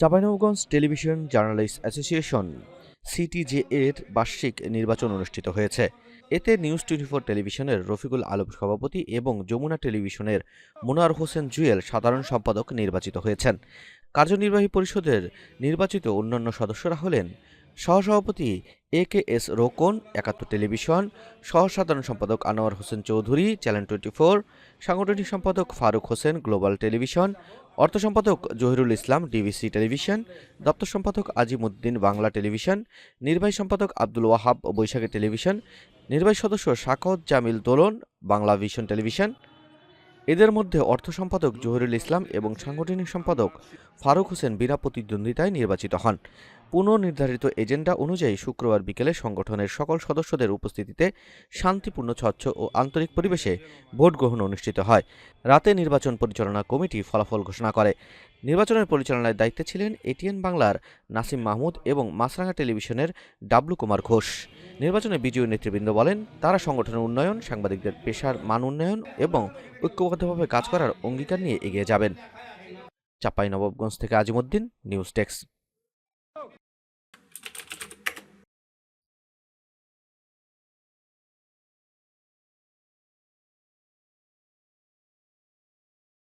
Chapainawabganj television journalist association CTJ এর বার্ষিক নির্বাচন অনুষ্ঠিত হয়েছে। এতে নিউজ টোয়েন্টি ফোর টেলিভিশনের রফিকুল আলম সভাপতি এবং যমুনা টেলিভিশনের মোনার হোসেন জুয়েল সাধারণ সম্পাদক নির্বাচিত হয়েছেন। কার্যনির্বাহী পরিষদের নির্বাচিত অন্যান্য সদস্যরা হলেন সহসভাপতি এ কে এস রোকন, একাত্তর টেলিভিশন, সহসাধারণ সম্পাদক Anwar Hossain Chowdhury, channel twenty four, সাংগঠনিক সম্পাদক ফারুক হোসেন, গ্লোবাল টেলিভিশন অর্থ সম্পাদক জহিরুল ইসলাম, ডিবিসি টেলিভিশন। দপ্তর সম্পাদক আজিমুদ্দিন, বাংলা টেলিভিশন। নির্বাহী সম্পাদক আব্দুল ওয়াহাব, বৈশাখী টেলিভিশন। নির্বাহী সদস্য শাকত জামিল দোলন, বাংলা ভিশন টেলিভিশন। এদের মধ্যে অর্থ সম্পাদক জহিরুল ইসলাম এবং সাংগঠনিক সম্পাদক ফারুক হোসেন বিনা প্রতিদ্বন্দ্বিতায় নির্বাচিত হন। পুনর্নির্ধারিত এজেন্ডা অনুযায়ী শুক্রবার বিকেলে সংগঠনের সকল সদস্যদের উপস্থিতিতে শান্তিপূর্ণ, স্বচ্ছ ও আন্তরিক পরিবেশে ভোট গ্রহণ অনুষ্ঠিত হয়। রাতে নির্বাচন পরিচালনা কমিটি ফলাফল ঘোষণা করে। নির্বাচনের পরিচালনার দায়িত্বে ছিলেন এটিএন বাংলার নাসিম মাহমুদ এবং মাছরাঙ্গা টেলিভিশনের ডাবলু কুমার ঘোষ। নির্বাচনে বিজয়ী নেতৃবৃন্দ বলেন, তারা সংগঠনের উন্নয়ন, সাংবাদিকদের পেশার মান উন্নয়ন এবং ঐক্যবদ্ধভাবে কাজ করার অঙ্গীকার নিয়ে এগিয়ে যাবেন। চাপাই নবাবগঞ্জ থেকে আজিমুদ্দিন, নিউজ ডেস্ক।